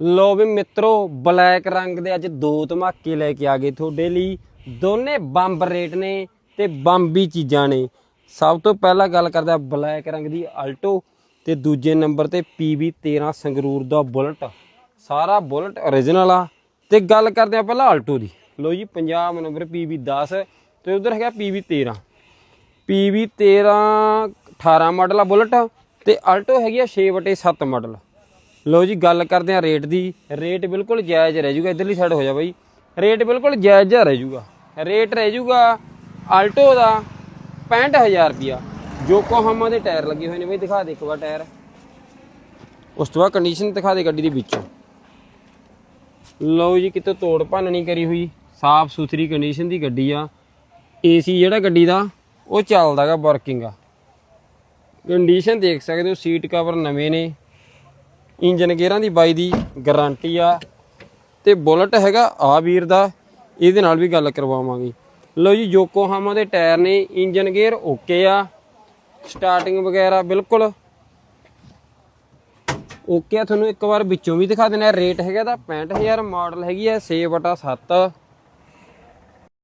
ਲੋ ਵੀ ਮਿੱਤਰੋ ਬਲੈਕ ਰੰਗ ਦੇ ਅੱਜ ਦੋ ਧਮਾਕੇ ਲੈ ਕੇ ਆ ਗਏ ਤੁਹਾਡੇ ਲਈ। ਦੋਨੇ ਬੰਬ ਰੇਟ ਨੇ ਤੇ ਬੰਬੀ ਚੀਜ਼ਾਂ ਨੇ। ਸਭ ਤੋਂ ਪਹਿਲਾਂ ਗੱਲ ਕਰਦਾ ਬਲੈਕ ਰੰਗ ਦੀ ਆਲਟੋ ਤੇ ਦੂਜੇ ਨੰਬਰ ਤੇ PB 13 ਸੰਗਰੂਰ ਦਾ ਬੁਲਟ। ਸਾਰਾ ਬੁਲਟ origignal ਆ। ਤੇ ਗੱਲ ਕਰਦੇ ਆ ਪਹਿਲਾਂ ਆਲਟੋ ਦੀ। ਲੋ ਜੀ 50 ਨੰਬਰ PB 10 ਤੇ ਉਧਰ ਹੈਗਾ PB 13 PB 13 18 ਮਾਡਲ ਆ ਬੁਲਟ ਤੇ ਆਲਟੋ ਹੈਗੀ ਆ 6/7 ਮਾਡਲ ਲੋ ਜੀ ਗੱਲ ਕਰਦੇ ਆ ਰੇਟ ਦੀ। ਰੇਟ ਬਿਲਕੁਲ ਜਾਇਜ਼ ਰਹਿ ਜੂਗਾ, ਇਧਰਲੀ ਸਾਈਡ ਹੋ ਜਾ ਬਾਈ। ਰੇਟ ਬਿਲਕੁਲ ਜਾਇਜ਼ ਰਹਿ ਜੂਗਾ। ਰੇਟ ਰਹਿ ਜੂਗਾ ਆਲਟੋ ਦਾ 65000 ਰੁਪਿਆ ਯੋਕੋਹਾਮਾ ਦੇ ਟਾਇਰ ਲੱਗੇ ਹੋਏ ਨੇ ਬਈ, ਦਿਖਾ ਦੇ ਇੱਕ ਵਾਰ ਟਾਇਰ। ਉਸ ਤੋਂ ਬਾਅਦ ਕੰਡੀਸ਼ਨ ਦਿਖਾ ਦੇ ਗੱਡੀ ਦੇ ਵਿੱਚੋਂ। ਲਓ ਜੀ, ਕਿਤੇ ਤੋੜ ਭੰਨ ਨਹੀਂ ਕਰੀ ਹੋਈ। ਸਾਫ਼ ਸੁਥਰੀ ਕੰਡੀਸ਼ਨ ਦੀ ਗੱਡੀ ਆ। ਏਸੀ ਜਿਹੜਾ ਗੱਡੀ ਦਾ, ਉਹ ਚੱਲਦਾਗਾ ਵਰਕਿੰਗ ਆ। ਕੰਡੀਸ਼ਨ ਦੇਖ ਸਕਦੇ ਹੋ ਸੀਟ ਕਵਰ ਨਵੇਂ ਨੇ। ਇੰਜਨ ਗੇਅਰਾਂ ਦੀ ਬਾਈ ਦੀ ਗਾਰੰਟੀ ਆ ਤੇ ਬੁਲਟ ਹੈਗਾ ਆ ਵੀਰ ਦਾ, ਇਹਦੇ ਨਾਲ ਵੀ ਗੱਲ ਕਰਵਾਵਾਂਗੇ। ਲਓ ਜੀ, ਯੋਕੋਹਾਮਾ ਦੇ ਟਾਇਰ ਨੇ ਇੰਜਨ ਗੇਅਰ ਓਕੇ ਆ ਸਟਾਰਟਿੰਗ ਵਗੈਰਾ ਬਿਲਕੁਲ। ਓਕੇ ਆ, ਤੁਹਾਨੂੰ ਇੱਕ ਵਾਰ ਵਿੱਚੋਂ ਵੀ ਦਿਖਾ ਦੇਣਾ ਰੇਟ ਹੈਗਾ ਦਾ 65000 ਮਾਡਲ ਹੈਗੀ ਆ 6/7